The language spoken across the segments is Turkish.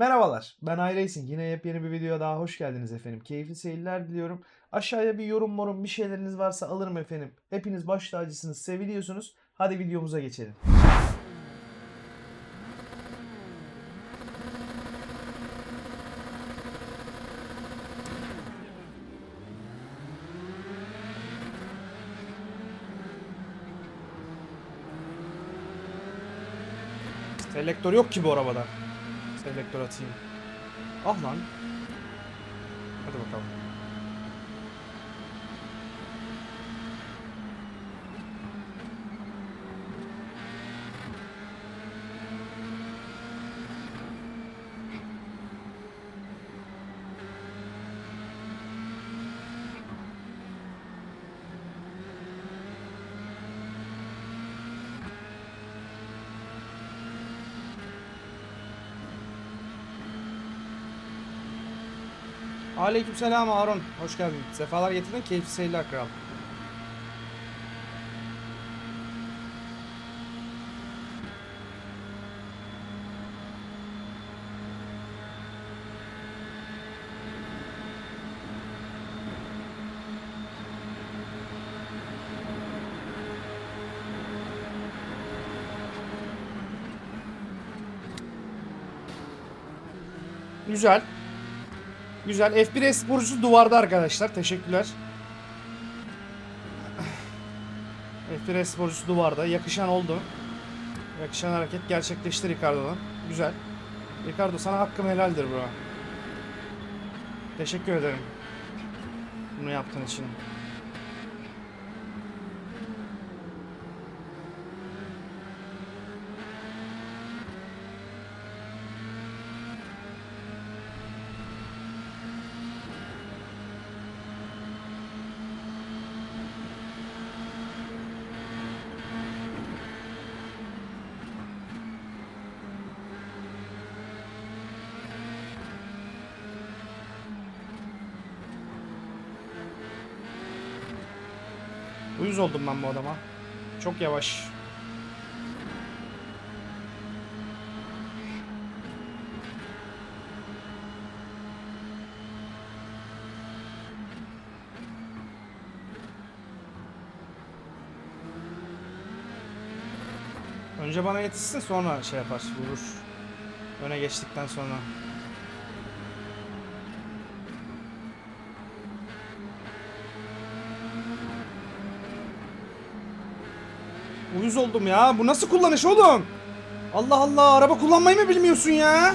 Merhabalar, ben iRacing. Yine yepyeni bir videoya daha hoş geldiniz efendim. Keyifli seyirler diliyorum. Aşağıya bir yorum morum bir şeyleriniz varsa alırım efendim. Hepiniz baş tacısınız, seviliyorsunuz. Hadi videomuza geçelim. Selektör yok ki bu arabada. Selektör atayım. Ah lan. Hadi bakalım. Aleykümselam Harun. Hoş geldin. Sefalar getirdin. Keyifli seyirler kral. Güzel. Güzel. F1 sporcusu duvarda arkadaşlar. Teşekkürler. F1 sporcusu duvarda. Yakışan oldu. Yakışan hareket gerçekleşti Ricardo'dan. Güzel. Ricardo sana hakkım helaldir bro. Teşekkür ederim. Bunu yaptığın için. Oldum ben bu adama. Çok yavaş. Önce bana yetişsin sonra şey yapar, vurur. Öne geçtikten sonra. Uyuz oldum ya. Bu nasıl kullanış oğlum? Allah Allah. Araba kullanmayı mı bilmiyorsun ya?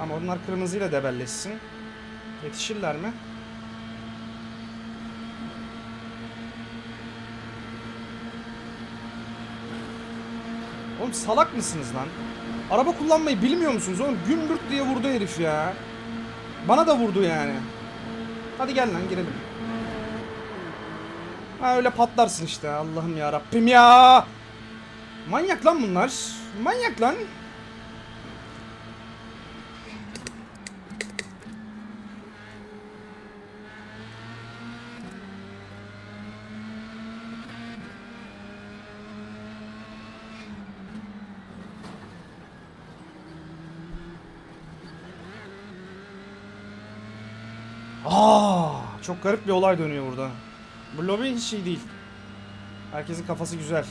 Ama onlar kırmızıyla debelleşsin. Yetişirler mi? Oğlum salak mısınız lan? Araba kullanmayı bilmiyor musunuz oğlum? Gümbürt diye vurdu herif ya. Bana da vurdu yani. Hadi gel lan girelim. Ha öyle patlarsın işte Allah'ım ya Rabbim ya. Manyak lan bunlar. Manyak lan. Aa, çok garip bir olay dönüyor burada. Bu lobi hiç iyi değil. Herkesin kafası güzel.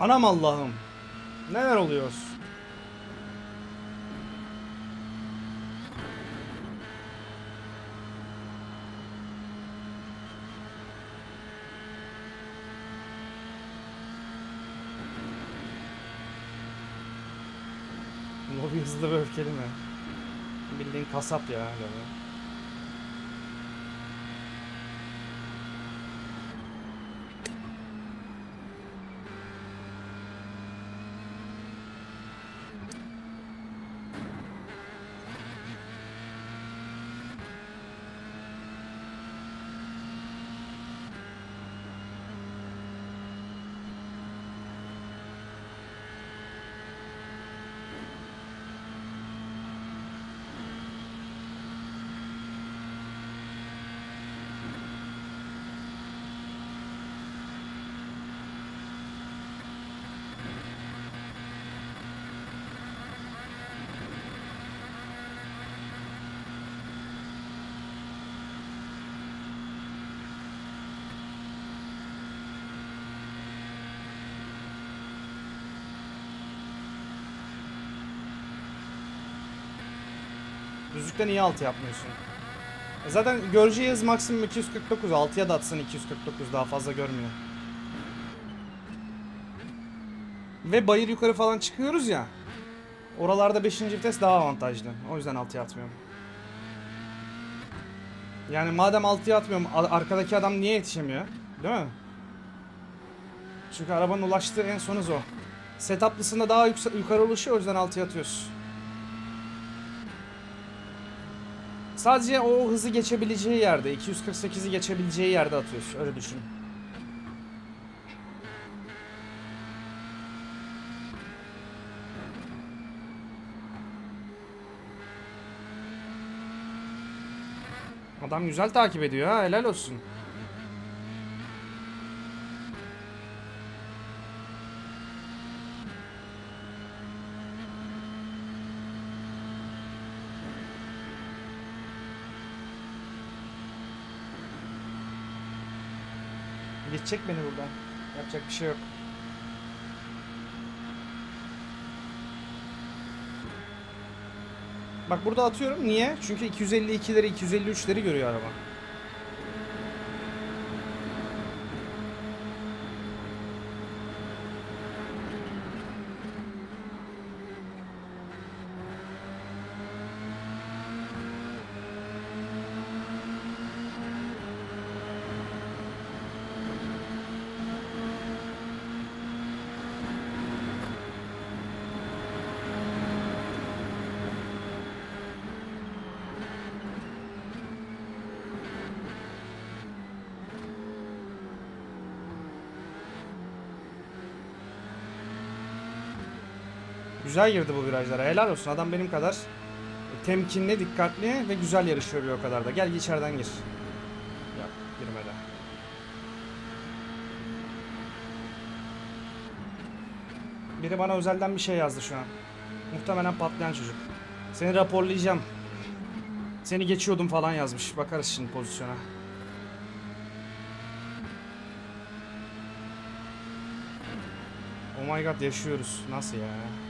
Anam Allah'ım. Neler oluyor? Lobi hızlı ve öfkeli mi? Bildiğin kasap ya Lobi. Düzlükten niye 6 yapmıyorsun? E zaten göreceği hız maksimum 249. 6'ya da atsın 249 daha fazla görmüyor. Ve bayır yukarı falan çıkıyoruz ya. Oralarda 5. vites daha avantajlı. O yüzden 6'ya atmıyorum. Yani madem 6'ya atmıyorum arkadaki adam niye yetişemiyor? Değil mi? Çünkü arabanın ulaştığı en son hız o. Setuplısında daha yukarı ulaşıyor o yüzden 6'ya atıyoruz. Sadece o hızı geçebileceği yerde, 248'i geçebileceği yerde atıyoruz. Öyle düşün. Adam güzel takip ediyor ha, helal olsun. Geçecek beni buradan. Yapacak bir şey yok. Bak burada atıyorum. Niye? Çünkü 252'leri 253'leri görüyor araba. Güzel girdi bu virajlara. Helal olsun. Adam benim kadar temkinli, dikkatli ve güzel yarışıyor bir o kadar da. Gel içeriden gir. Yok, girmedi. Biri bana özelden bir şey yazdı şu an. Muhtemelen patlayan çocuk. Seni raporlayacağım. Seni geçiyordum falan yazmış. Bakarız şimdi pozisyona. Oh my god yaşıyoruz. Nasıl ya?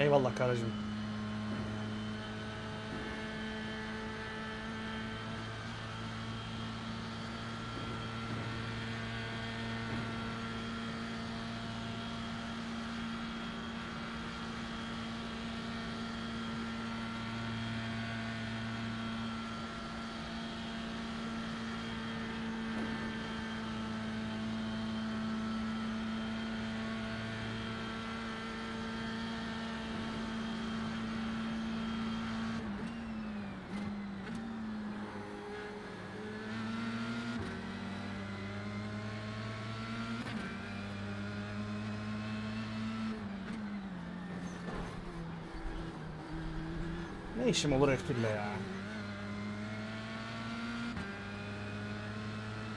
Eyvallah karıcığım. İşim olur F1'le ya?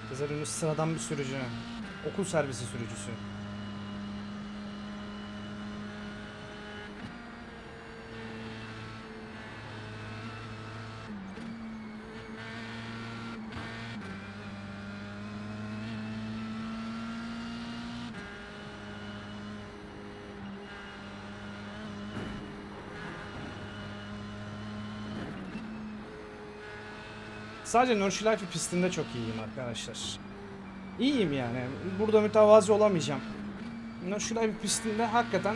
Sezer Ünlü sıradan bir sürücü. Okul servisi sürücüsü. Sadece Nürşilayfi pistinde çok iyiyim arkadaşlar. İyiyim yani. Burada mütevazi olamayacağım. Nürşilayfi pistinde hakikaten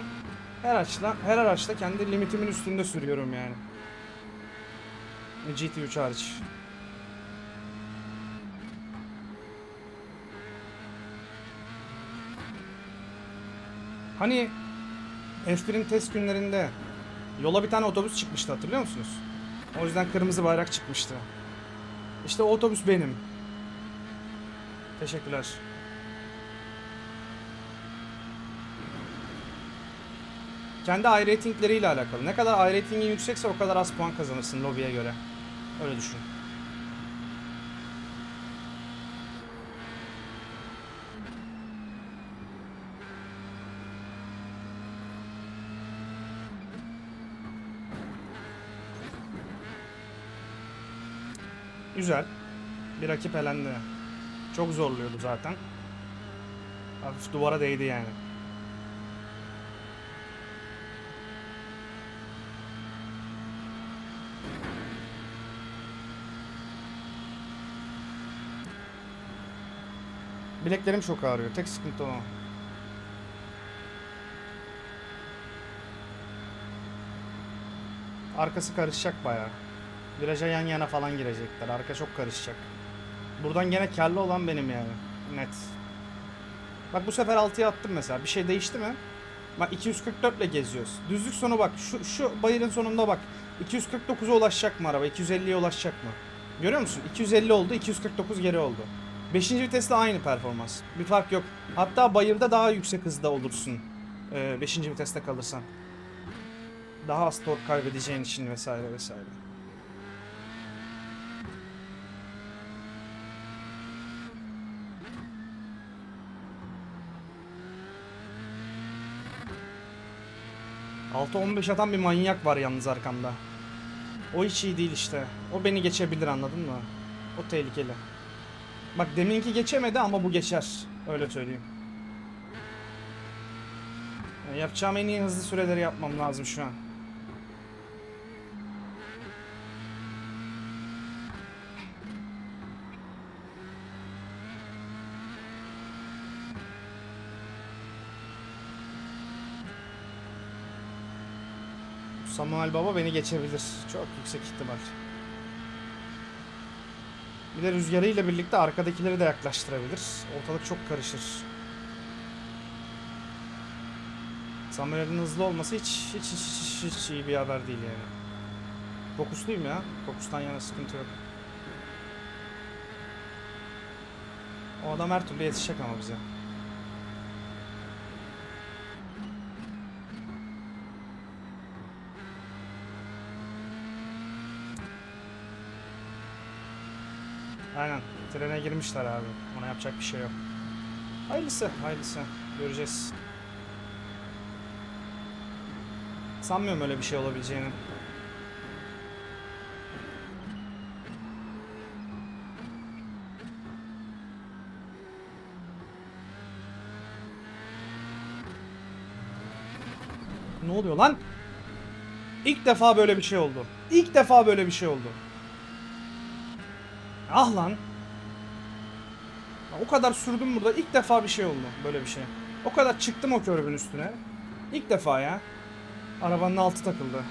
her araçla her araçta kendi limitimin üstünde sürüyorum yani. GT3 hariç. Hani F1'in test günlerinde yola bir tane otobüs çıkmıştı hatırlıyor musunuz? O yüzden kırmızı bayrak çıkmıştı. İşte otobüs benim. Teşekkürler. Kendi iRatingleriyle alakalı. Ne kadar iRatingin yüksekse o kadar az puan kazanırsın lobiye göre. Öyle düşün. Güzel. Bir rakip elendi. Çok zorluyordu zaten. Hafif duvara değdi yani. Bileklerim çok ağrıyor. Tek sıkıntı o. Arkası karışacak bayağı. Viraja yan yana falan girecekler. Arka çok karışacak. Buradan gene karlı olan benim yani. Net. Bak bu sefer 6'ya attım mesela. Bir şey değişti mi? Bak 244 ile geziyoruz. Düzlük sonu bak. Şu, şu bayırın sonunda bak. 249'a ulaşacak mı araba? 250'ye ulaşacak mı? Görüyor musun? 250 oldu. 249 geri oldu. 5. viteste aynı performans. Bir fark yok. Hatta bayırda daha yüksek hızda olursun. 5. viteste kalırsan. Daha az tork kaybedeceğin için vesaire vesaire. Altı 15 atan bir manyak var yalnız arkamda. O hiç iyi değil işte. O beni geçebilir anladın mı? O tehlikeli. Bak deminki geçemedi ama bu geçer. Öyle söyleyeyim. Yapacağım en iyi hızlı süreleri yapmam lazım şu an. Samuel Baba beni geçebilir. Çok yüksek ihtimal. Bir de rüzgarıyla birlikte arkadakileri de yaklaştırabilir. Ortalık çok karışır. Samuel'in hızlı olması hiç hiç, hiç hiç hiç iyi bir haber değil yani. Fokusluyum ya. Fokustan yana sıkıntı yok. O adam her türlü yetişecek ama bize. Aynen. Trene girmişler abi. Ona yapacak bir şey yok. Hayırlısı, hayırlısı. Göreceğiz. Sanmıyorum öyle bir şey olabileceğini. Ne oluyor lan? İlk defa böyle bir şey oldu. İlk defa böyle bir şey oldu. Ah lan. O kadar sürdüm burada. İlk defa bir şey oldu. Böyle bir şey. O kadar çıktım o körbün üstüne. İlk defa ya. Arabanın altı takıldı.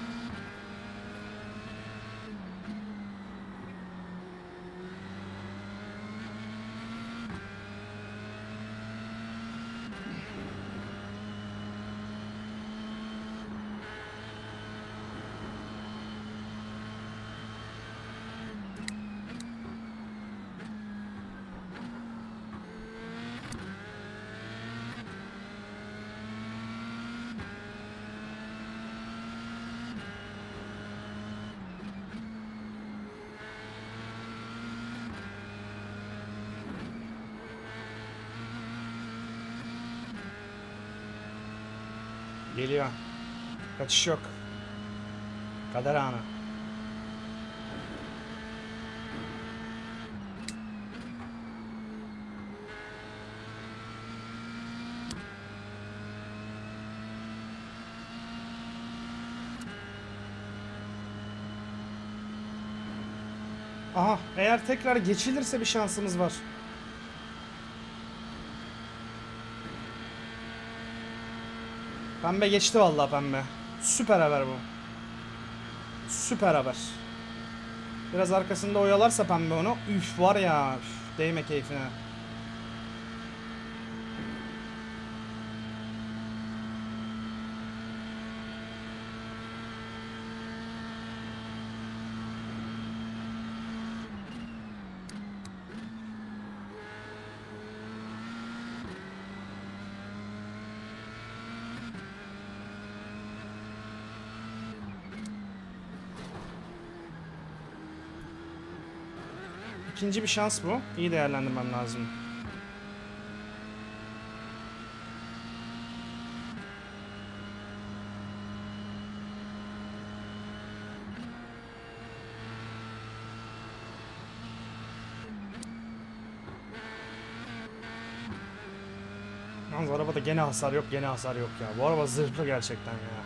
Kaçış yok. Kader anı. Aha eğer tekrar geçilirse bir şansımız var. Pembe geçti vallahi pembe. Süper haber bu. Süper haber. Biraz arkasında oyalarsa pembe onu. Üf var ya. Üf, değme keyfine. İkinci bir şans bu. İyi değerlendirmem lazım. Yalnız arabada gene hasar yok, gene hasar yok ya. Bu araba zırhlı gerçekten ya.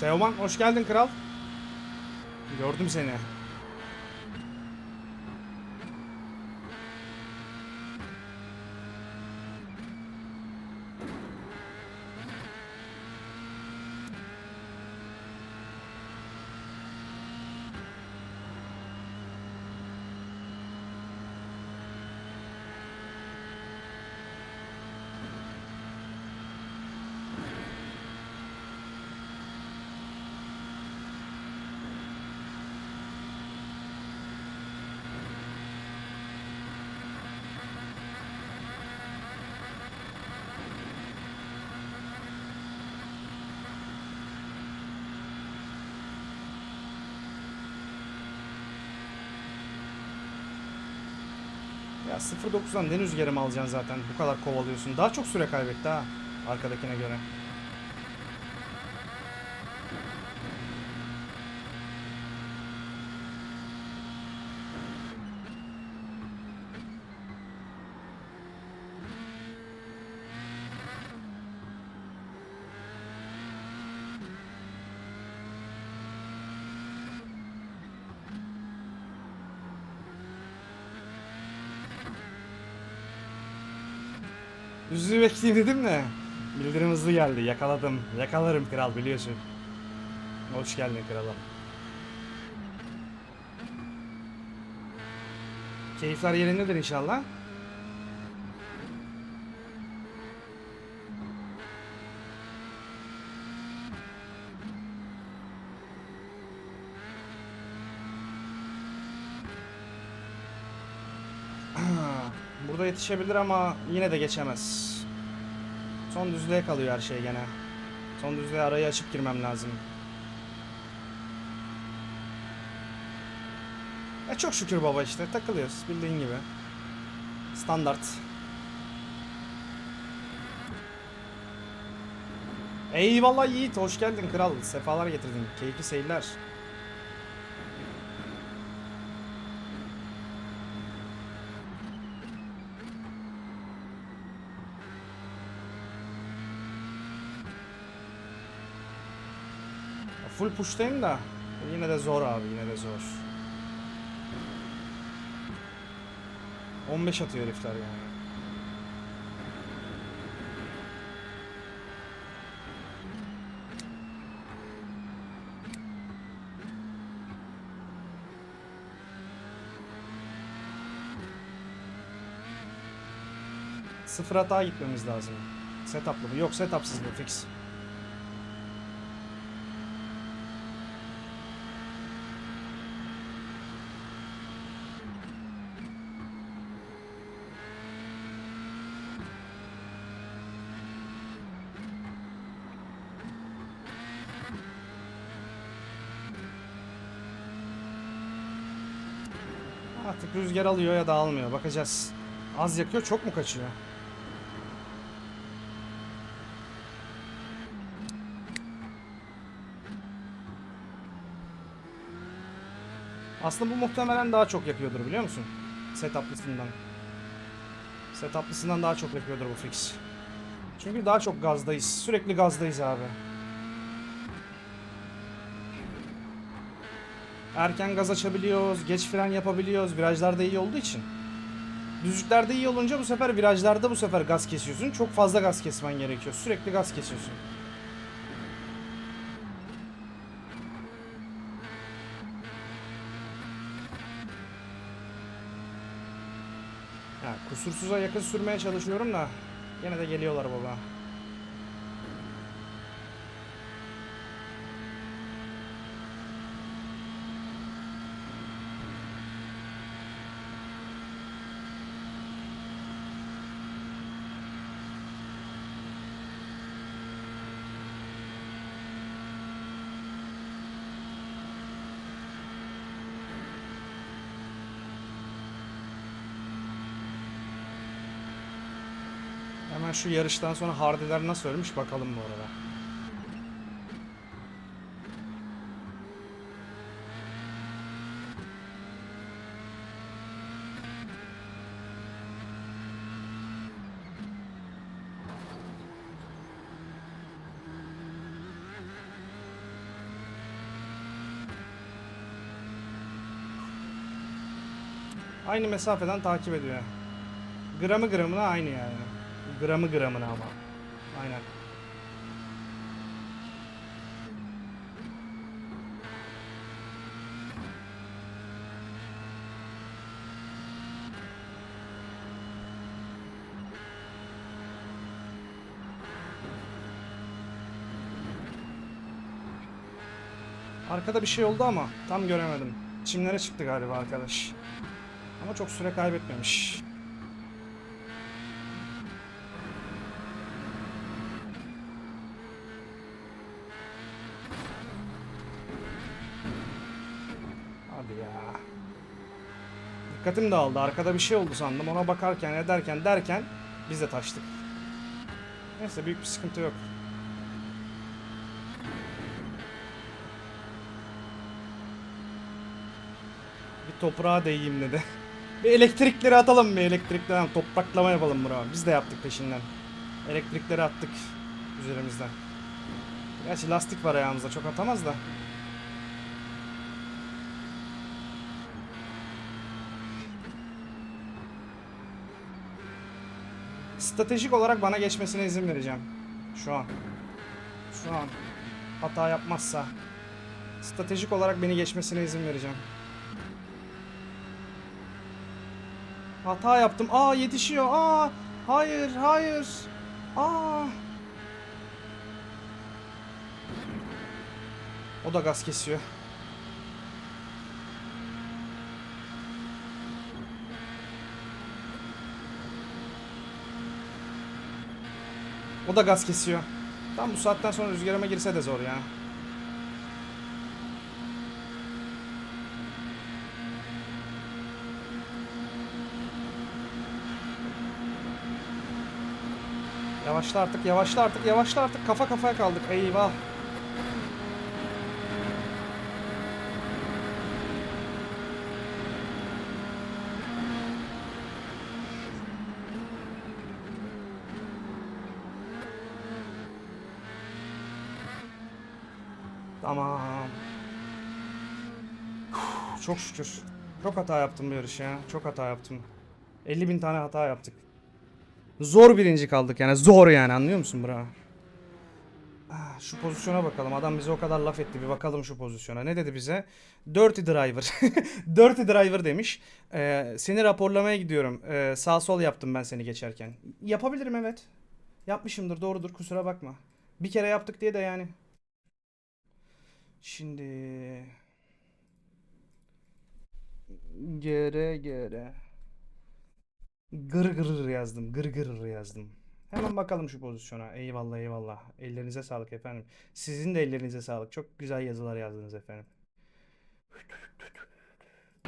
Teoman hoş geldin kral. Gördüm seni. Ya 0.9'dan ne rüzgarı mı alacaksın zaten? Bu kadar kovalıyorsun. Daha çok süre kaybetti ha. Arkadakine göre. Düzlüğü bekleyeyim dedim de. Bildirim hızlı geldi. Yakaladım. Yakalarım kral biliyorsun. Hoş geldin kralım. Keyifler yerindedir inşallah. Burada yetişebilir ama yine de geçemez. Son düzlüğe kalıyor her şey gene. Son düzlüğe arayı açıp girmem lazım. E çok şükür baba işte takılıyoruz bildiğin gibi. Standart. Eyvallah Yiğit hoş geldin kral. Sefalar getirdin. Keyifli seyirler. Full pushtayım da yine de zor abi yine de zor. 15 atıyor herifler yani. Sıfır hata gitmemiz lazım. Setup'lı mı? Yok setup'sız bu fix. Artık rüzgar alıyor ya da almıyor. Bakacağız. Az yakıyor, çok mu kaçıyor? Aslında bu muhtemelen daha çok yakıyordur biliyor musun? Setup'lısından. Setup'lısından daha çok yakıyordur bu fix. Çünkü daha çok gazdayız. Sürekli gazdayız abi. Erken gaz açabiliyoruz, geç fren yapabiliyoruz. Virajlarda iyi olduğu için. Düzlüklerde iyi olunca bu sefer virajlarda bu sefer gaz kesiyorsun. Çok fazla gaz kesmen gerekiyor. Sürekli gaz kesiyorsun. Ha, kusursuza yakın sürmeye çalışıyorum da yine de geliyorlar baba. Hemen şu yarıştan sonra Hardy'ler nasıl ölmüş bakalım bu arada. Aynı mesafeden takip ediyor. Gramı gramına aynı yani. Gramı gramına ama. Aynen. Arkada bir şey oldu ama tam göremedim. Çimlere çıktı galiba arkadaş. Ama çok süre kaybetmemiş. Hadi ya. Dikkatim dağıldı. Arkada bir şey oldu sandım. Ona bakarken ederken derken biz de taştık. Neyse büyük bir sıkıntı yok. Bir toprağa değeyim dedi. Bir elektrikleri atalım bir elektrikleri. Topraklama yapalım bro. Biz de yaptık peşinden. Elektrikleri attık üzerimizden. Gerçi lastik var ayağımızda çok atamaz da. Stratejik olarak bana geçmesine izin vereceğim. Şu an. Şu an. Hata yapmazsa. Stratejik olarak beni geçmesine izin vereceğim. Hata yaptım. Aa yetişiyor. Aa hayır hayır. Aa. O da gaz kesiyor. O da gaz kesiyor. Tam bu saatten sonra rüzgarıma girse de zor ya. Yavaşla artık, yavaşla artık, yavaşla artık. Kafa kafaya kaldık. Eyvah. Tamam. Uf, Çok şükür. Çok hata yaptım bu yarış ya. Çok hata yaptım. 50 bin tane hata yaptık. Zor birinci kaldık yani zor yani anlıyor musun bro? Ah, Şu pozisyona bakalım. Adam bize o kadar laf etti. Bir bakalım şu pozisyona. Ne dedi bize? Dirty driver. Dirty driver demiş. Ee, seni raporlamaya gidiyorum. Ee, sağ sol yaptım ben seni geçerken. Yapabilirim evet. Yapmışımdır doğrudur kusura bakma. Bir kere yaptık diye de yani. Şimdi... Gere gere. Gır gır yazdım. Gır gır yazdım. Hemen bakalım şu pozisyona. Eyvallah eyvallah. Ellerinize sağlık efendim. Sizin de ellerinize sağlık. Çok güzel yazılar yazdınız efendim.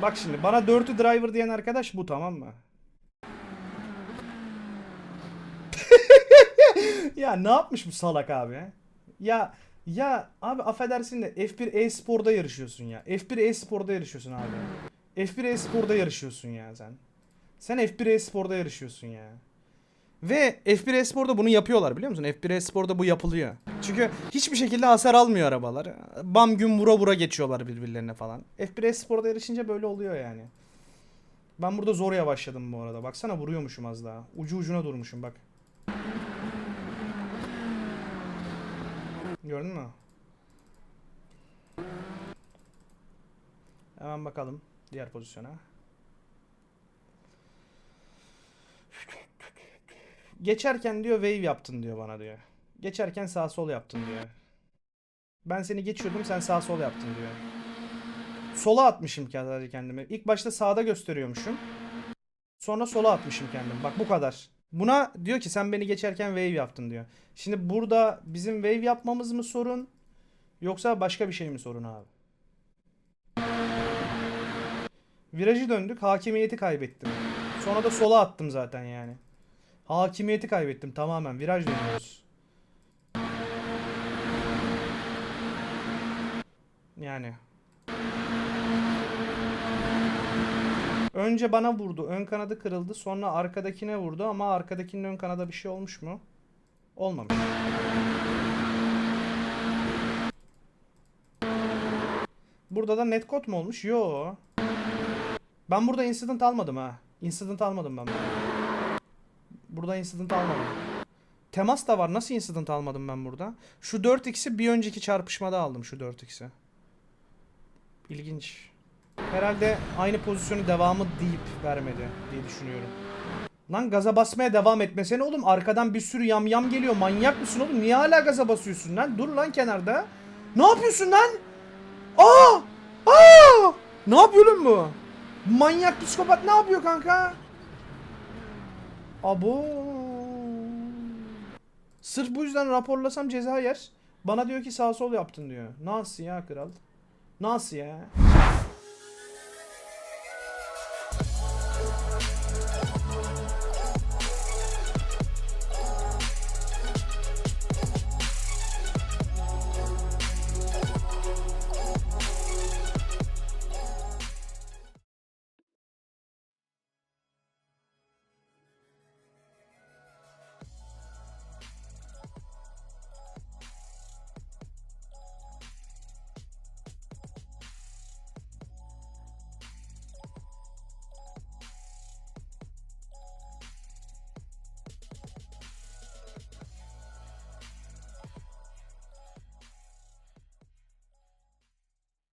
Bak şimdi bana dirty driver diyen arkadaş bu tamam mı? ya ne yapmış bu salak abi? Ya ya abi affedersin de F1 e-sporda yarışıyorsun ya. F1 e-sporda yarışıyorsun abi. F1 e-sporda yarışıyorsun ya sen. Sen F1 e-sporda yarışıyorsun ya. Ve F1 e-sporda bunu yapıyorlar biliyor musun? F1 e-sporda bu yapılıyor. Çünkü hiçbir şekilde hasar almıyor arabalar. Bam gün vura vura geçiyorlar birbirlerine falan. F1 e-sporda yarışınca böyle oluyor yani. Ben burada zor yavaşladım bu arada. Baksana vuruyormuşum az daha. Ucu ucuna durmuşum bak. Gördün mü? Hemen bakalım diğer pozisyona. Geçerken diyor wave yaptın diyor bana diyor. Geçerken sağ sol yaptın diyor. Ben seni geçiyordum sen sağ sol yaptın diyor. Sola atmışım sadece kendimi. İlk başta sağda gösteriyormuşum. Sonra sola atmışım kendimi. Bak bu kadar. Buna diyor ki sen beni geçerken wave yaptın diyor. Şimdi burada bizim wave yapmamız mı sorun? Yoksa başka bir şey mi sorun abi? Virajı döndük. Hakimiyeti kaybettim. Sonra da sola attım zaten yani. Hakimiyeti kaybettim tamamen. Viraj dönüyoruz. Yani. Önce bana vurdu. Ön kanadı kırıldı. Sonra arkadakine vurdu ama arkadakinin ön kanada bir şey olmuş mu? Olmamış. Burada da netcode mu olmuş? Yo. Ben burada incident almadım ha. Incident almadım ben burada. Burada incident almadım. Temas da var. Nasıl incident almadım ben burada? Şu 4x'i bir önceki çarpışmada aldım şu 4x'i. İlginç. Herhalde aynı pozisyonu devamı deyip vermedi diye düşünüyorum. Lan gaza basmaya devam etmesene oğlum. Arkadan bir sürü yam yam geliyor. Manyak mısın oğlum? Niye hala gaza basıyorsun lan? Dur lan kenarda. Ne yapıyorsun lan? Aa! Aa! Ne yapıyor bu? Manyak psikopat ne yapıyor kanka? Abo. Sırf bu yüzden raporlasam ceza yer. Bana diyor ki sağ sol yaptın diyor. Nasıl ya kral? Nasıl ya?